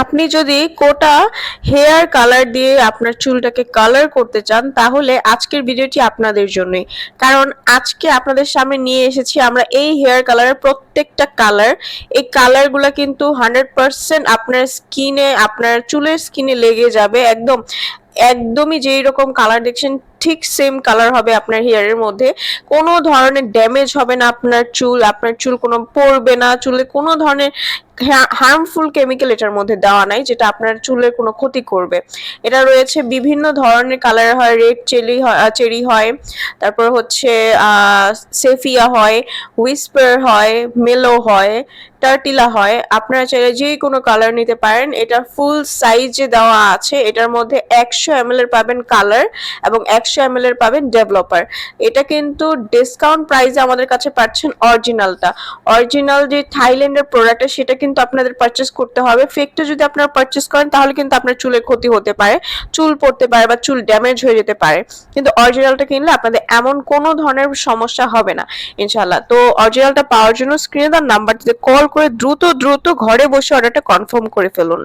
আপনি যদি কোটা hair colour দিয়ে আপনার চুলটাকে কালার করতে চান, তাহলে আজকের ভিডিওটি আপনাদের জন্যই। কারণ আজকে আপনাদের সামনে নিয়ে এসেছি আমরা এই হেয়ার কালারের প্রত্যেকটা কালার। এই কালারগুলো কিন্তু হান্ড্রেড পার্সেন্ট আপনার স্কিনে, আপনার চুলের স্কিনে লেগে যাবে। একদম, একদমই যেই রকম কালার দেখছেন ঠিক সেম কালার হবে আপনার হেয়ারের মধ্যে। কোনো ধরনের ড্যামেজ হবে না আপনার চুল আপনার চুল কোনো পড়বে না, চুলে কোনো ধরনের হার্মফুল কেমিক্যাল এটার মধ্যে দেওয়া নাই, যেটা আপনার চুলের কোনো ক্ষতি করবে। এটা রয়েছে বিভিন্ন ধরনের কালার হয় রেড চেলি চেরি হয়, তারপর হচ্ছে সেফিয়া হয় হুইসপার হয় মেলো হয় টার্টিলা হয়। আপনারা চাইলে যে কোনো কালার নিতে পারেন। এটা ফুল সাইজে দেওয়া আছে। এটার মধ্যে একশো এম এর পাবেন কালার এবং একশো এম এর পাবেন ডেভেলপার এটা কিন্তু ডিসকাউন্ট প্রাইসে আমাদের কাছে পাচ্ছেন অরিজিনালটা অরিজিনাল যে থাইল্যান্ডের প্রোডাক্ট সেটা কিন্তু আপনাদের পারচেস করতে হবে। ফেকটা যদি আপনারা পারচেস করেন, তাহলে কিন্তু আপনার চুলের ক্ষতি হতে পারে, চুল পড়তে পারে বা চুল ড্যামেজ হয়ে যেতে পারে। কিন্তু অরিজিনালটা কিনলে আপনাদের এমন কোনো ধরনের সমস্যা হবে না ইনশাল্লাহ তো অরিজিনালটা পাওয়ার জন্য স্ক্রিনে তার নাম্বারটিতে কল করে দ্রুত দ্রুত ঘরে বসে অর্ডারটা কনফার্ম করে ফেলুন।